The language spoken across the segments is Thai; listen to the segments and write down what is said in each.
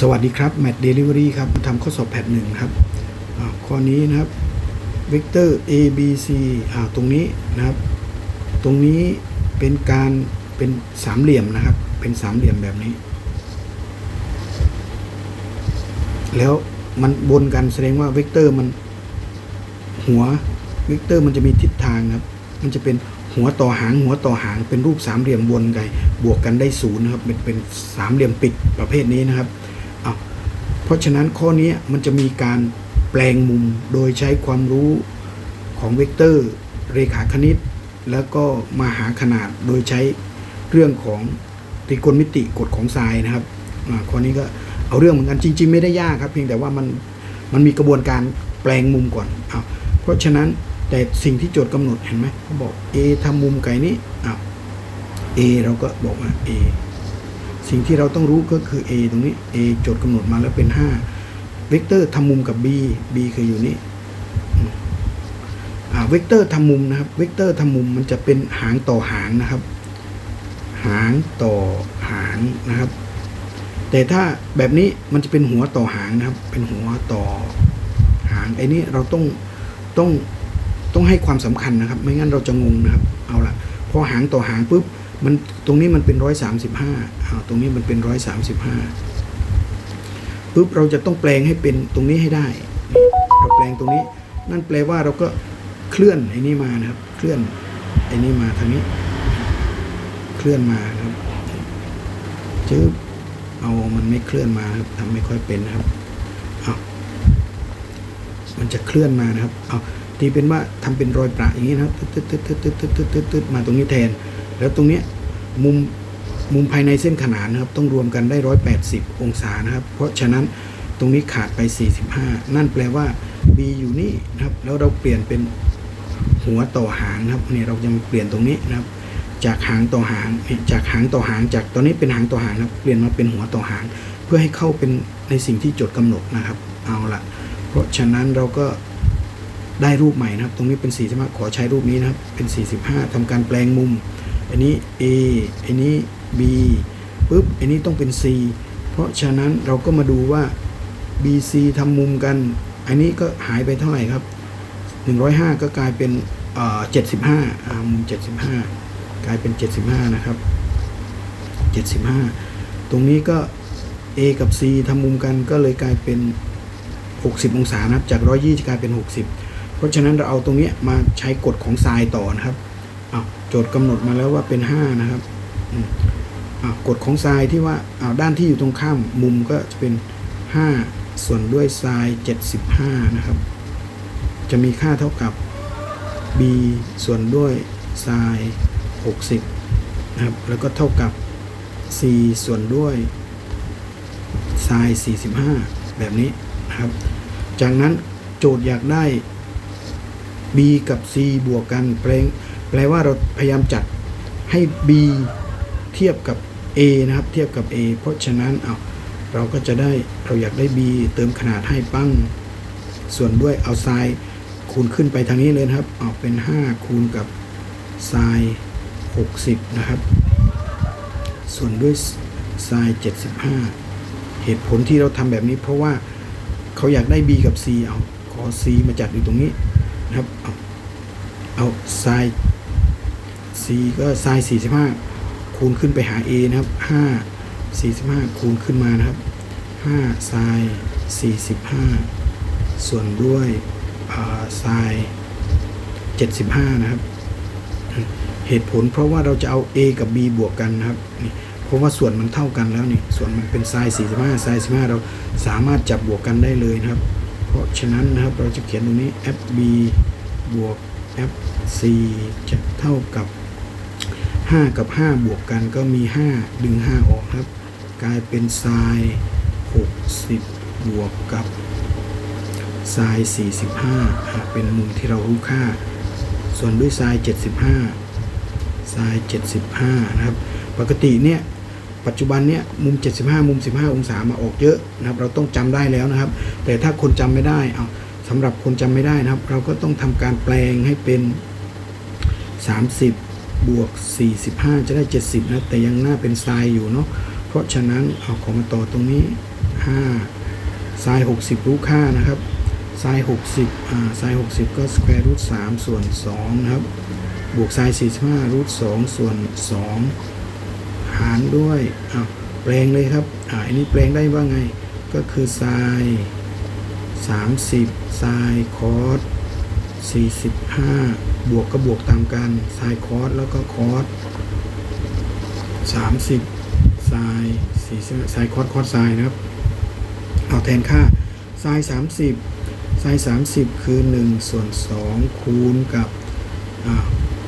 สวัสดีครับ Mat Delivery ครับทำข้อสอบแพทหนึ่งครับข้อนี้นะครับ Vector A B C อ่าตรงนี้นะครับ ตรงนี้เป็นการเป็นสามเหลี่ยมนะครับ เป็นสามเหลี่ยมแบบนี้ แล้วมันบนกันแสดงว่าเวกเตอร์มันหัวเวกเตอร์มันจะมีทิศทางครับ มันจะเป็นหัวต่อหางหัวต่อหางเป็นรูปสามเหลี่ยมวนกันบวกกันได้ศูนย์นะครับเป็นเป็นสามเหลี่ยมปิดประเภทนี้นะครับ เอาเพราะฉะนั้นข้อนี้มันจะมีการแปลงมุมโดยใช้ความรู้ของเวกเตอร์ เรขาคณิต แล้วก็มาหาขนาดโดยใช้เรื่องของตรีโกณมิติกฎของทรายนะครับข้อนี้ก็เอาเรื่องเหมือนกันจริง ๆ ไม่ได้ยากครับ เพียงแต่ว่ามันมันมีกระบวนการแปลงมุมก่อนเอาเพราะฉะนั้นแต่สิ่งที่โจทย์กำหนดเห็นไหมเขาบอก A ทำมุมไก่นี้อ้าว A เราก็บอกว่า A สิ่งที่เราต้องรู้ก็คือ A ตรงนี้ A โจทย์กำหนดมาแล้วเป็น 5 เวกเตอร์ทำมุมกับ B B คืออยู่นี่เวกเตอร์ทำมุมนะครับ เวกเตอร์ทำมุมมันจะเป็นหางต่อหางนะครับ หางต่อหางนะครับ แต่ถ้าแบบนี้มันจะเป็นหัวต่อหางนะครับ เป็นหัวต่อหางไอ้นี่เราต้องต้องต้องให้ความสำคัญนะครับ ไม่งั้นเราจะงงนะครับ เอาละพอหางต่อหางปุ๊บ มันตรงนี้มันเป็นร้อยสามสิบห้าตรงนี้มันเป็นร้อยสามสิบห้าปุ๊บเราจะต้องแปลงให้เป็นตรงนี้ให้ได้ เราแปลงตรงนี้ นั่นแปลว่าเราก็เคลื่อนไอ้นี่มานะครับ เคลื่อนไอ้นี่มาทางนี้ เคลื่อนมาครับจื๊บเอามันไม่เคลื่อนมาครับทำไม่ค่อยเป็นนะครับเอามันจะเคลื่อนมานะครับเอาทีเป็นว่าทำเป็นรอยประอย่างนี้นะครับตึ๊ดตึ๊ดตึ๊ดตึ๊ดตึ๊ดตึ๊ดมาตรงนี้แทน แล้วตรงเนี้ยมุมมุมภายในเส้นขนานนะครับ ต้องรวมกันได้ 180 องศานะครับ เพราะฉะนั้นตรงนี้ขาดไป 45 นั่นแปลว่า B อยู่นี่นะครับ แล้วเราเปลี่ยนเป็นหัวต่อหางนะครับนี่เรายังเปลี่ยนตรงนี้นะครับ จากหางต่อหางจากหางต่อหาง จากตอนนี้เป็นหางต่อหางนะครับเปลี่ยนมาเป็นหัวต่อหาง เพื่อให้เข้าเป็นในสิ่งที่โจทย์กำหนดนะครับ เอาละเพราะฉะนั้นเราก็ได้รูปใหม่นะครับ ตรงนี้เป็น45ขอใช้รูปนี้นะครับ เป็น 45ทำการแปลงมุม อันนี้ A อันนี้ B ปุ๊บอันนี้ต้องเป็น C เพราะฉะนั้นเราก็มาดูว่า BC ทำมุมกัน อันนี้ก็หายไปเท่าไหร่ครับ 105 ก็กลายเป็นเอ่อ75อ่ามุม75กลายเป็น75นะครับ75ตรงนี้ก็ A กับ C ทำมุมกันก็เลยกลายเป็น 60 องศานะครับ จาก 120กลายเป็น 60 เพราะฉะนั้นเราเอาตรงนี้มาใช้กฎของไซน์ต่อนะครับ อาโจทย์กำหนดมาแล้วว่าเป็น 5 นะครับอากฎของไซน์ที่ว่าอาด้านที่อยู่ตรงข้ามมุมก็จะเป็น 5 ส่วนด้วยไซน์75 นะครับ จะมีค่าเท่ากับ b ส่วนด้วยไซน์60 นะครับ แล้วก็เท่ากับ c ส่วนด้วยไซน์45 แบบนี้นะครับ จากนั้นโจทย์อยากได้ b กับ c บวกกันแปลง แปลว่าเราพยายามจัดให้ b เทียบกับ a นะครับ เทียบกับ a เพราะฉะนั้นเอาเราก็จะได้เราอยากได้ b เติมขนาดให้ปั้ง ส่วนด้วยเอาไซน์คูณขึ้นไปทางนี้เลยนะครับเอาเป็น 5 คูณกับไซน์60 นะครับ ส่วนด้วยไซน์75 เหตุผลที่เราทำแบบนี้เพราะว่าเขาอยากได้ b กับ c เอาขอ c มาจัดอยู่ตรงนี้นะครับ เอาเอาไซน์ c ก็ไซน์45 คูณขึ้นไปหา a นะครับ 5 45 คูณขึ้นมานะครับ 5 ไซน์45 ส่วนด้วยไซน์75 นะครับ เหตุผลเพราะว่าเราจะเอา a กับ b บวกกันนะครับนี่เพราะว่าส่วนมันเท่ากันแล้วนี่ส่วนมันเป็นไซน์45ไซน์15เราสามารถจับบวกกันได้เลยนะครับ เพราะฉะนั้นนะครับเราจะเขียนตรงนี้ fb บวก fc จะเท่ากับ 5 กับ 5 บวกกันก็มี 5 ดึง 5 ออกครับ กลายเป็นไซน์60 บวกกับไซน์45 เป็นมุมที่เรารู้ค่า ส่วนด้วยไซน์75ไซน์75 นะครับ ปกติเนี่ยปัจจุบันเนี่ยมุม 75 มุม 15 องศามาออกเยอะนะครับ เราต้องจำได้แล้วนะครับ แต่ถ้าคนจำไม่ได้เอาสำหรับคนจำไม่ได้นะครับ เราก็ต้องทำการแปลงให้เป็น 30 บวก 45 จะได้ 70 นะ แต่ยังหน้าเป็นไซน์อยู่เนาะ เพราะฉะนั้นเอาของมาต่อตรงนี้5 sin 60 รู้ค่านะครับ sin 60อ่า sin 60 ก็ square root 3ส่วน2นะครับ บวก sin 45 root 2ส่วน 2 หารด้วยอ้าวแปลงเลยครับ อ่า อันนี้แปลงได้ว่าไง ก็คือ sin 30 sin cos 45 บวกก็บวกตามกันไซคอสแล้วก็คอสสามสิบไซสี่ไซคอสคอสไซนะครับ เอาแทนค่าไซสามสิบไซสามสิบคือหนึ่งส่วนสองคูณกับ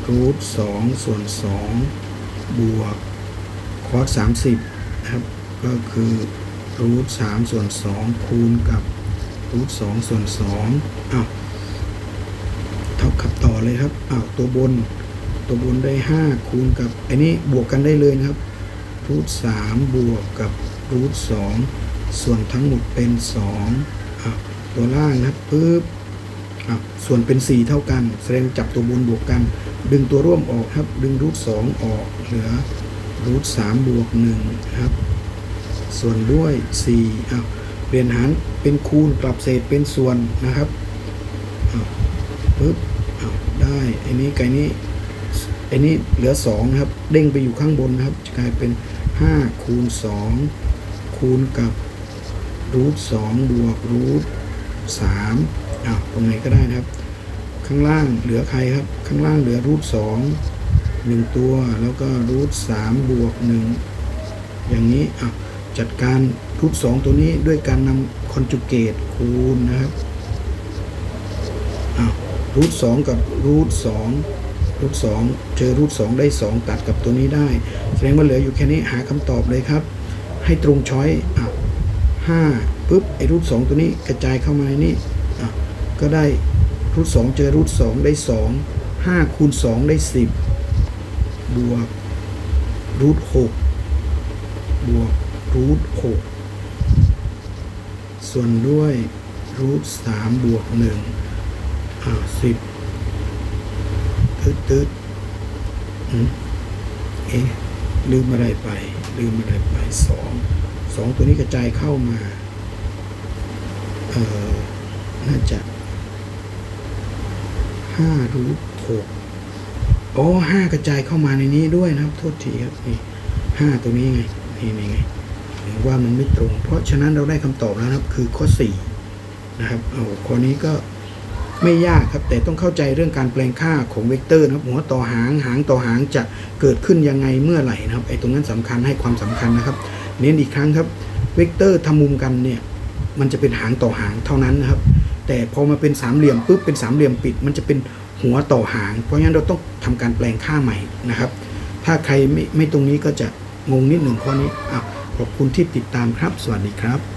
รูทสองส่วนสองบวกคอสสามสิบนะครับ ก็คือรูทสามส่วนสองคูณกับรูทสองส่วนสองอ้าว เท่ากับต่อเลยครับอ้าวตัวบน ตัวบนได้ 5 คูณกับอันนี้บวกกันได้เลยนะครับรูท3บวกกับรูท2ส่วนทั้งหมดเป็น2อะตัวล่างนะครับปึ๊บอะส่วนเป็น 4 เท่ากัน แสดงจับตัวบนบวกกัน ดึงตัวร่วมออกครับ ดึงรูท2ออกเหลือรูท3บวก1ครับ ส่วนด้วย4อะเปลี่ยนหารเป็นคูณปรับเศษเป็นส่วนนะครับอะปึ๊บ ได้ไอ้นี้ไก่นี้ไอ้นี้เหลือ2นะครับ เด้งไปอยู่ข้างบนนะครับ จะกลายเป็น 5 คูณ 2 คูณกับรูท2บวกรูท3อ้าวตรงไหนก็ได้นะครับ ข้างล่างเหลือใครครับ ข้างล่างเหลือรูท2 1ตัว แล้วก็รูท3บวก1อย่างนี้อะจัดการรูท2ตัวนี้ด้วยการนำคอนจูเกตคูณนะครับ รูท2กับรูท2รูทสองเจอรูทสองได้สองตัดกับตัวนี้ได้ แสดงว่าเหลืออยู่แค่นี้หาคำตอบเลยครับ ให้ตรงช้อยอะห้าปุ๊บไอ้รูทสองตัวนี้กระจายเข้ามาในนี้อะก็ได้รูทสองเจอรูทสองได้สองห้าคูณสองได้สิบบวกรูทหกบวกรูทหกส่วนด้วยรูทสามบวกหนึ่ง อ่าสิบตืดตืดอืมเอ๊ะลืมอะไรไป ลืมอะไรไปสองสองตัวนี้กระจายเข้ามา เอ่อน่าจะห้ารูทหกอ๋อห้ากระจายเข้ามาในนี้ด้วยนะครับ โทษทีครับนี่ห้าตัวนี้ไงนี่นี่ไงเห็นว่ามันไม่ตรง เพราะฉะนั้นเราได้คำตอบแล้วนะครับ คือข้อสี่นะครับเอาข้อนี้ก็ ไม่ยากครับแต่ต้องเข้าใจเรื่องการแปลงค่าของเวกเตอร์นะครับหัวต่อหางหางต่อหางจะเกิดขึ้นยังไงเมื่อไหร่นะครับไอ้ตรงนั้นสำคัญให้ความสำคัญนะครับ เน้นอีกครั้งครับเวกเตอร์ทำมุมกันเนี่ยมันจะเป็นหางต่อหางเท่านั้นนะครับ แต่พอมาเป็นสามเหลี่ยมปุ๊บเป็นสามเหลี่ยมปิด มันจะเป็นหัวต่อหาง เพราะฉะนั้นเราต้องทำการแปลงค่าใหม่นะครับ ถ้าใครไม่ไม่ตรงนี้ก็จะงงนิดหนึ่งข้อนี้อะขอบคุณที่ติดตามครับ สวัสดีครับ